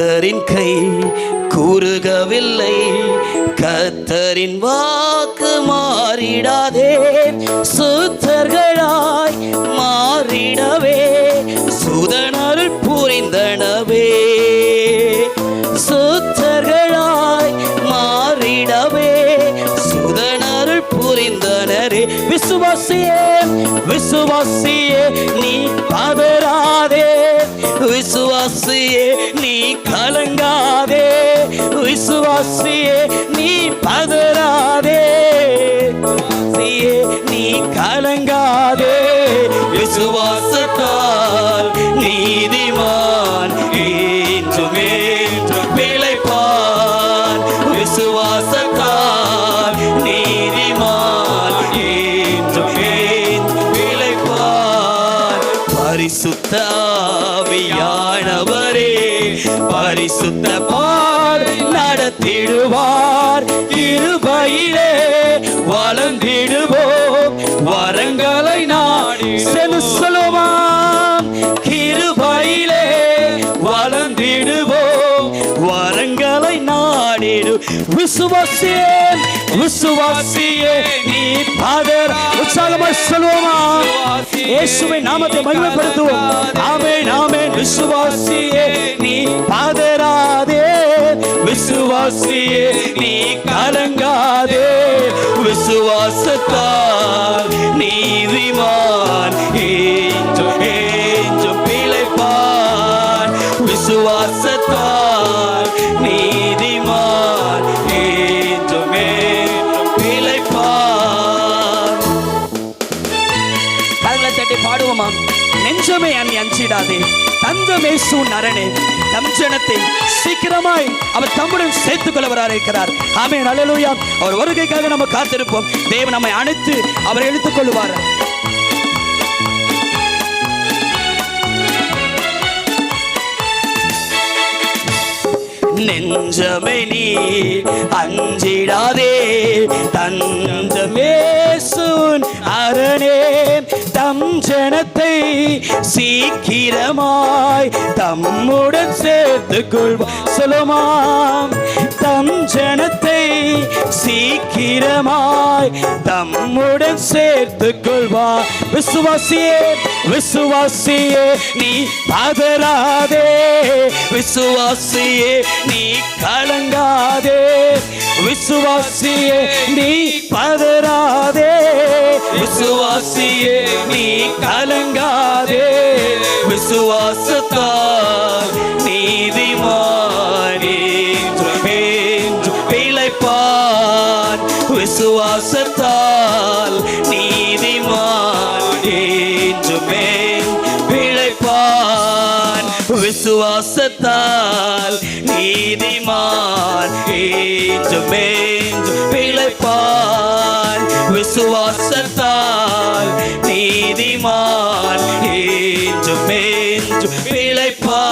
கத்தரின் கை கூறுகவில்லை. கத்தரின் வாக்கு மாறிடாதே. சுத்தர்களாய் மாறிடவே. சுதனருள் புரிந்தனவே. சுத்தர்களாய் மாறிடவே. சுதனருள் புரிந்தனரே. விசுவாசியே விசுவாசியே நீ பதறாதே விசுவாசியே நீ கலங்காதே. விசுவாசியே நீ பதறாதே. விசுவாசியே நீ கலங்காதே. விசுவாசத்தால் நீதிமான் என்றும் பிழைப்பான். விசுவாசத்தால் நீதிமான் என்றும் பிழைப்பான். ஆவியானவரே பரிசுத்த பார் நடத்திடுவார். இருபையிலே வளர்ந்திடுவோம். வரங்களை நாடி செலுசலுமாம் கிருபையிலே வளர்ந்திடுவோம். வரங்களை நாடிடு. விசுவாசியே விசுவாசியே நீ பாதர். உற்சாகமாய் சொல்லுவோமா? இயேசுவின் நாமத்தை மகிமைப்படுத்துவோம். ஆமே நாமே விசுவாசியே நீ பாதராதே. விசுவாசியே நீ கலங்காதே. விசுவாசத்தால் நீதிமான் ஏஞ்சும் ஏஞ்சும் பிழைப்பான். விசுவாசத்தால் நீதிமான். பாடுவோமா? நெஞ்சமே அன்னி அஞ்சிடாதே. தஞ்சமே சூன் அரணே நம் ஜனத்தை சீக்கிரமாய் அவர் தம்முடன் சேர்த்துக் கொள்ளவராக இருக்கிறார் ஆமே நல்லலூயா அவர் வருகைக்காக நம்ம காத்திருப்போம். தேவன் நம்மை அணைத்து அவர் எடுத்துக் கொள்வார் நெஞ்சமே நீ அஞ்சிடாதே. தஞ்சமே சூன் அரணே ஜனத்தை சீக்கிரமாய் தம்முடன் சேர்த்து கொள்வார் சொல்லுமாம் தம் ஜனத்தை சீக்கிரமாய் தம்முடன் சேர்த்து கொள்வார் விசுவாசியே விசுவாசியே நீ பதறாதே விசுவாசியே நீ கலங்காதே. விசுவாசியே நீ விசுவாசத்தால் நீதிமானே என்று பிழைப்பான் விசுவாசத்தால் நீதிமான் என்றுமே பிழைப்பான். விசுவாசத்தால் நீதிமான் என்றுமே பிழைப்பான் விசுவாசத்தால் ပေးလိုက်ပါ